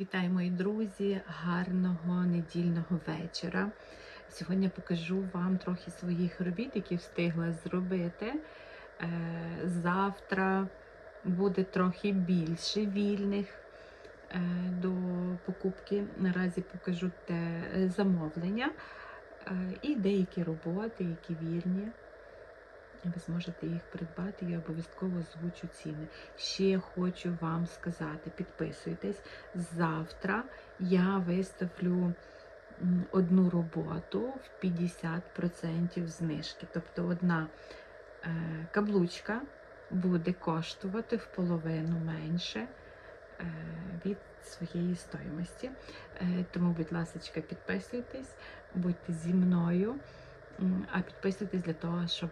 Вітаю, мої друзі! Гарного недільного вечора. Сьогодні покажу вам трохи своїх робіт, які встигла зробити. Е, Завтра буде трохи більше вільних е, до покупки. Наразі покажу те е, замовлення і деякі роботи, які вільні. Ви зможете їх придбати і обов'язково озвучу ціни. Ще хочу вам сказати: підписуйтесь. Завтра я виставлю одну роботу в 50% знижки. Тобто одна е, каблучка буде коштувати в половину менше е, від своєї стоїмості. Е, тому, будь ласка, підписуйтесь, будьте зі мною. А підписуйтесь для того, щоб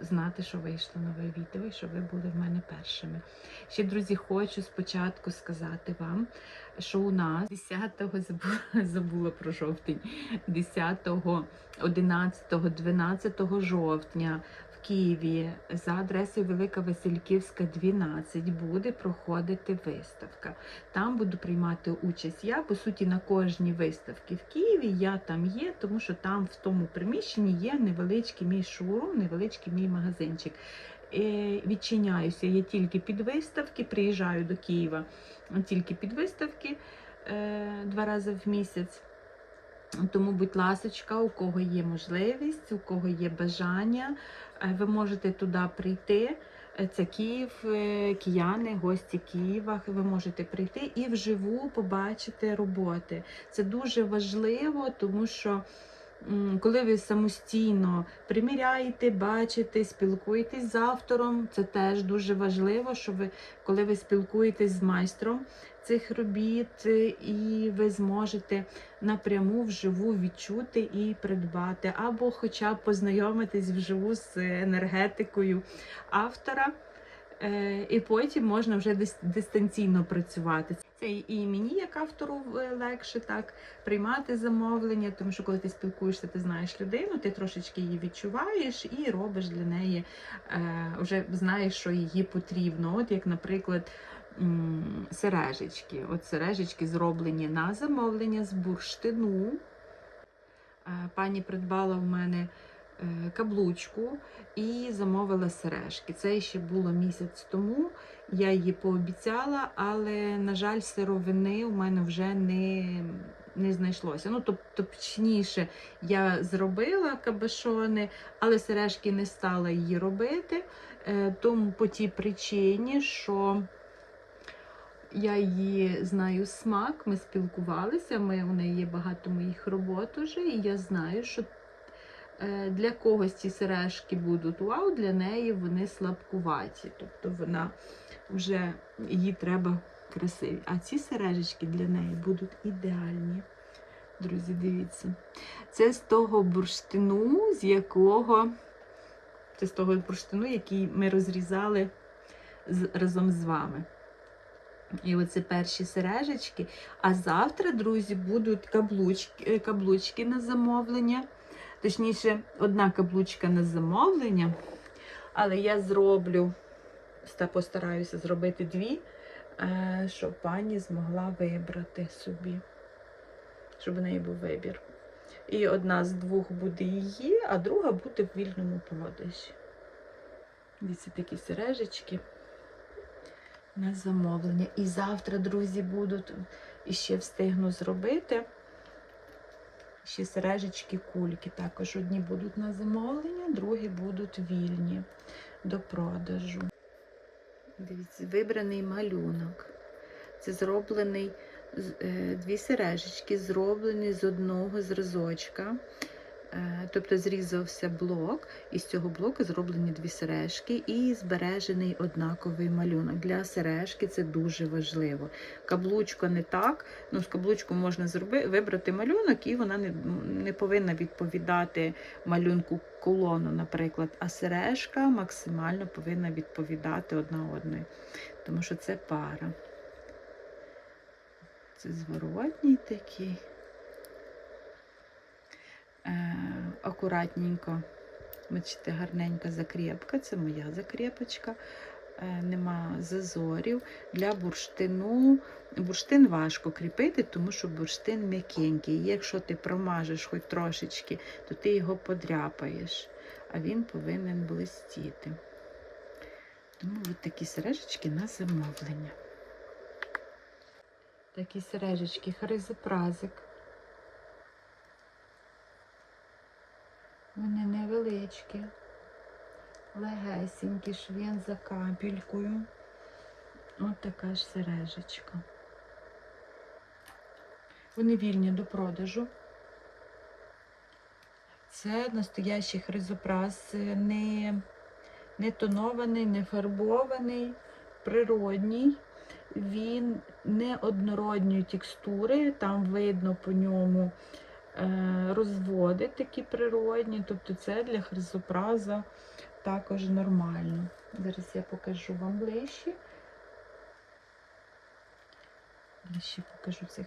знати, що вийшло нове відео і що ви були в мене першими. Ще, друзі, хочу спочатку сказати вам, що у нас 10-го забула, забула про жовтень, 10, 11, 12 жовтня Києві за адресою Велика Васильківська, 12 буде проходити виставка. Там буду приймати участь я. По суті, на кожній виставці в Києві я там є, тому що там в тому приміщенні є невеличкий мій шоурум, невеличкий мій магазинчик. Е, Відчиняюся я тільки під виставки, приїжджаю до Києва тільки під виставки е, два рази в місяць. Тому, будь ласочка, у кого є можливість, у кого є бажання, е, ви можете туди прийти. Е, Це Київ, е, кияни, гості Києва. Ви можете прийти і вживу побачити роботи. Це дуже важливо, тому що коли ви самостійно приміряєте, бачите, спілкуєтесь з автором, це теж дуже важливо, що ви, коли ви спілкуєтесь з майстром цих робіт, е, і ви зможете напряму вживу відчути і придбати, або хоча б познайомитись вживу з енергетикою автора. Е, І потім можна вже дистанційно працювати. Це і мені, як автору, е, легше так приймати замовлення, тому що коли ти спілкуєшся, ти знаєш людину, ти трошечки її відчуваєш і робиш для неї, е, вже знаєш, що її потрібно. От як, наприклад, сережечки. От сережечки зроблені на замовлення з бурштину. Е, Пані придбала в мене каблучку і замовила сережки. Це ще було місяць тому. Я її пообіцяла, але, на жаль, сировини у мене вже не, не знайшлося. Ну, точніше, я зробила кабешони, але сережки не стала її робити. Е, Тому по тій причині, що я її знаю смак, ми спілкувалися, ми, у неї є багато моїх робот уже, і я знаю, що е, для когось ці сережки будуть вау, для неї вони слабкуваті. Тобто вона вже їй треба красиві. А ці сережечки для неї будуть ідеальні. Друзі, дивіться. Це з того бурштину, з якого це з того бурштину, який ми розрізали разом з вами. І оце перші сережечки. А завтра, друзі, будуть каблучки, е, каблучки на замовлення. Точніше, одна каблучка на замовлення. Але я зроблю, постараюся зробити дві, е, щоб пані змогла вибрати собі, щоб у неї був вибір. І одна з двох буде її, а друга буде в вільному продажі. Дивіться, такі сережечки на замовлення. І завтра, друзі, будуть і ще встигну зробити. Ще сережечки, кульки. Також одні будуть на замовлення, другі будуть вільні до продажу. Дивіться, вибраний малюнок. Це зроблений е, дві сережечки, зроблені з одного зразочка. Е, Тобто зрізався блок, і з цього блоку зроблені дві сережки і збережений однаковий малюнок. Для сережки це дуже важливо. Каблучка не так. Ну, з каблучку можна зроби, вибрати малюнок, і вона не, не повинна відповідати малюнку колону, наприклад. А сережка максимально повинна відповідати одна одної, тому що це пара. Це зворотній такий. Е, акуратненько, бачите, гарненька закріпка, це моя закріпочка. е, нема зазорів. Для бурштину бурштин важко кріпити, тому що бурштин м'якенький. Якщо ти промажеш хоч трошечки, то ти його подряпаєш, а він повинен блистіти. Тому от такі сережечки на замовлення. Такі сережечки, хризопразик. Вони невеличкі, легесенькі, швін за капелькою. Ось така ж сережечка. Вони вільні до продажу. Це настоящий хризопраз, не, не тонований, не фарбований, природній. Він не однородньої текстури, там видно по ньому розводи такі природні, тобто це для хризопраза також нормально. Зараз я покажу вам ближче. Ближче покажу цих.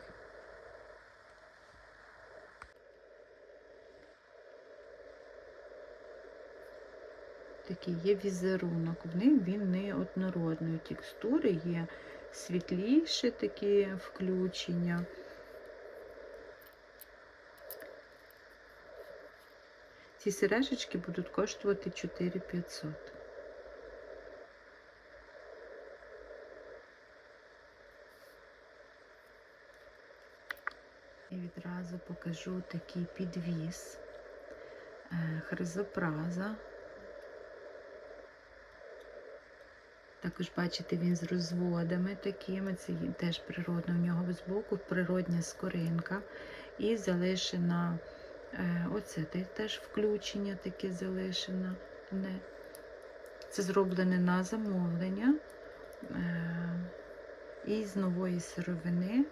Такий є візерунок. В них він не однородної текстури, є світліші такі включення. Ці сережечки будуть коштувати 4500. І відразу покажу такий підвіз е, хризопраза. Також, бачите, він з розводами такими, це теж природно. У нього збоку природня скоринка. І залишена оце теж включення таке залишено. Це зроблене на замовлення. Е, і з нової сировини.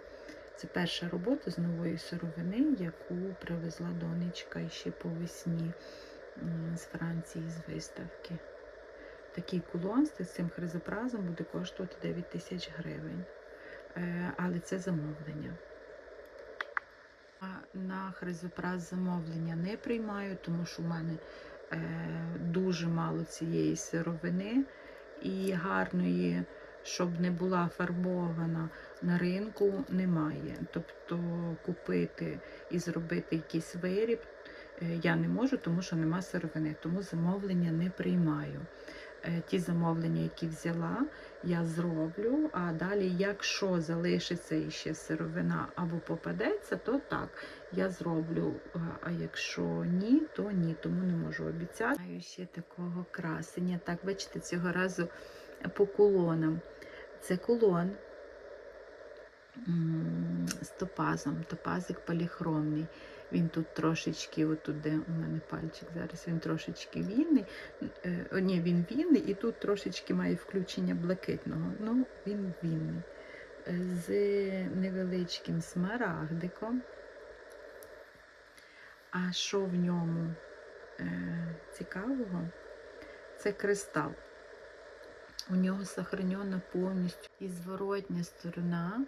Це перша робота з нової сировини, яку привезла донечка ще по весні з Франції з виставки. Такий кулон з цим хризопразом буде коштувати 9 тисяч гривень. Е, Але це замовлення. На хризопраз замовлення не приймаю, тому що в мене е, дуже мало цієї сировини і гарної, щоб не була фарбована на ринку, немає. Тобто купити і зробити якийсь виріб е, я не можу, тому що нема сировини, тому замовлення не приймаю. Е, Ті замовлення, які взяла, я зроблю. А далі, якщо залишиться іще сировина або попадеться, то так, я зроблю. А- якщо ні, то ні, тому не можу обіцяти. Маю ще такого красення. Так, бачите, цього разу по кулонам. Це кулон з топазом, топазик поліхромний. Він тут трошечки, отут, де у мене пальчик зараз, він трошечки вільний. Е, о, ні, він вільний, і тут трошечки має включення блакитного. Ну, він вільний. Е, З невеличким смарагдиком. А що в ньому е, цікавого? Це кристал. У нього сохранена повністю і зворотня сторона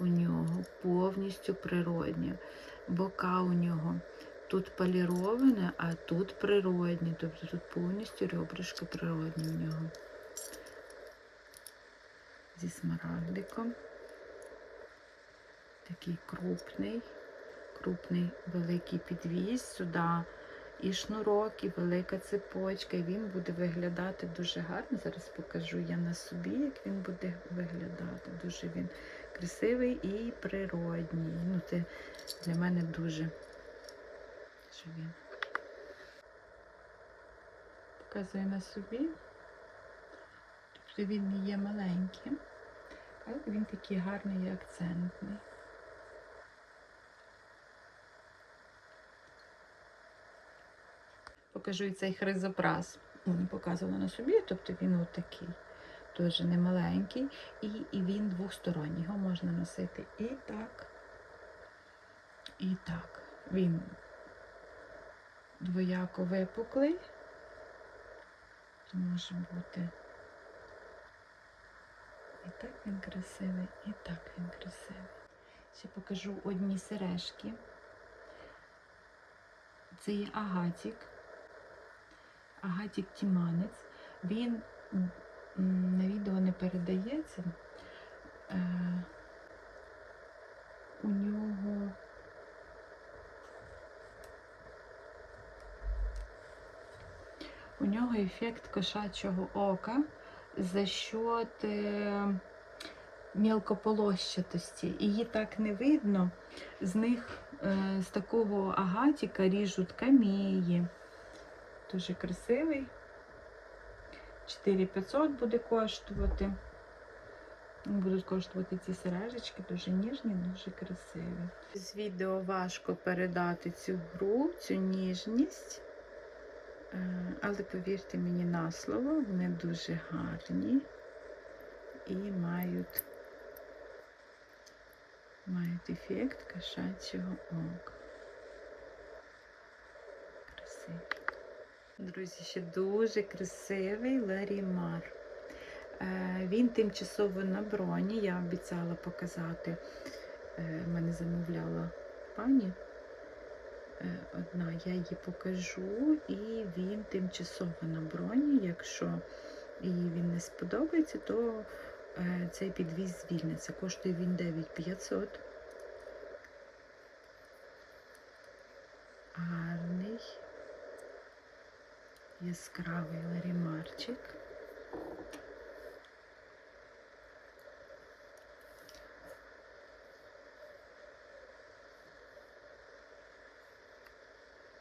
у нього повністю природня. Бока у нього тут поліроване, а тут природні. Тобто тут повністю ребришка природні в нього. Зі смарагдиком. Такий крупний, крупний великий підвіз сюди. І шнурок, і велика цепочка, і він буде виглядати дуже гарно. Зараз покажу я на собі, як він буде виглядати. Дуже він красивий і природній. Ну, це для мене дуже. Що він показує на собі. Тобто він не є маленьким, але він такий гарний і акцентний. Покажу і цей хризопраз. Не показувала на собі, тобто він отакий. Дуже немаленький. І, і він двосторонній. Його можна носити і так, і так. Він двояко випуклий. Може бути. І так він красивий, і так він красивий. Ще покажу одні сережки. Це є агатік. Агатік Тіманець. Він на відео не передається. Е, у нього у нього ефект кошачого ока за счет е, мілкополощатості. Її так не видно. З них е, з такого агатіка ріжуть камії. Дуже красивий. 4500 буде коштувати. Будуть коштувати ці сережечки, дуже ніжні, дуже красиві. З відео важко передати цю гру, цю ніжність. Е, Але повірте мені на слово, вони дуже гарні і мають, мають ефект кошачого ока. Красивий. Друзі, ще дуже красивий Ларімар. Е, Він тимчасово на броні. Я обіцяла показати. Е, Мене замовляла пані. Е, Одна, я її покажу, і він тимчасово на броні. Якщо їй він не сподобається, то цей підвіз звільниться. Коштує він 9500. Гарний, яскравий ларімарчик.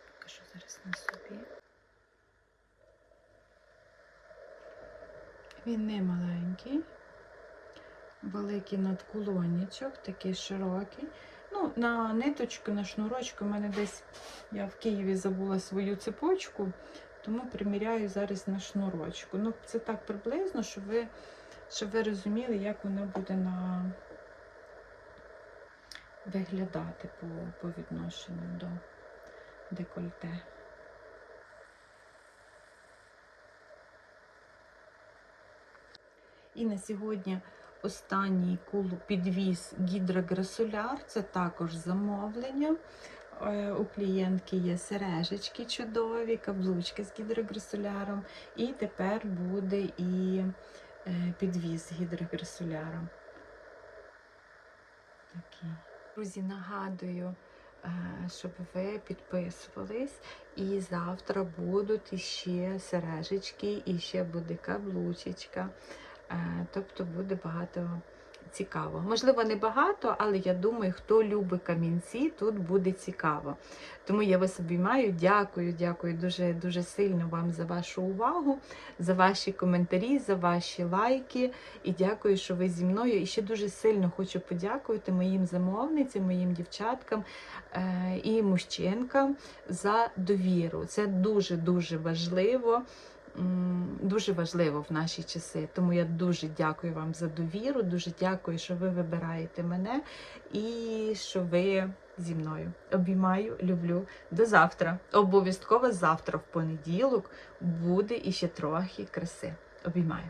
Покажу зараз на собі. Він не маленький, великий надкулонічок, такий широкий. Ну, на ниточку, на шнурочку, у мене десь я в Києві забула свою цепочку, тому приміряю зараз на шнурочку. Ну, це так приблизно, щоб ви, щоб ви розуміли, як воно буде на виглядати по, по відношенню до декольте. І на сьогодні останній кул підвіз гідрограсуляр. Це також замовлення. Е, У клієнтки є сережечки чудові, каблучки з гідрограсуляром. І тепер буде і е, підвіз з гідрограсуляром. Такий. Друзі, нагадую, е, щоб ви підписувались. І завтра будуть іще сережечки, і ще буде каблучечка. Тобто буде багато цікаво. Можливо, не багато, але я думаю, хто любить камінці, тут буде цікаво. Тому я вас обіймаю. Дякую, дякую дуже дуже сильно вам за вашу увагу, за ваші коментарі, за ваші лайки. І дякую, що ви зі мною. І ще дуже сильно хочу подякувати моїм замовницям, моїм дівчаткам е, і мужчинкам за довіру. Це дуже-дуже важливо. Дуже важливо в наші часи. Тому я дуже дякую вам за довіру, дуже дякую, що ви вибираєте мене і що ви зі мною. Обіймаю, люблю. До завтра. Обов'язково завтра, в понеділок, буде іще трохи краси. Обіймаю.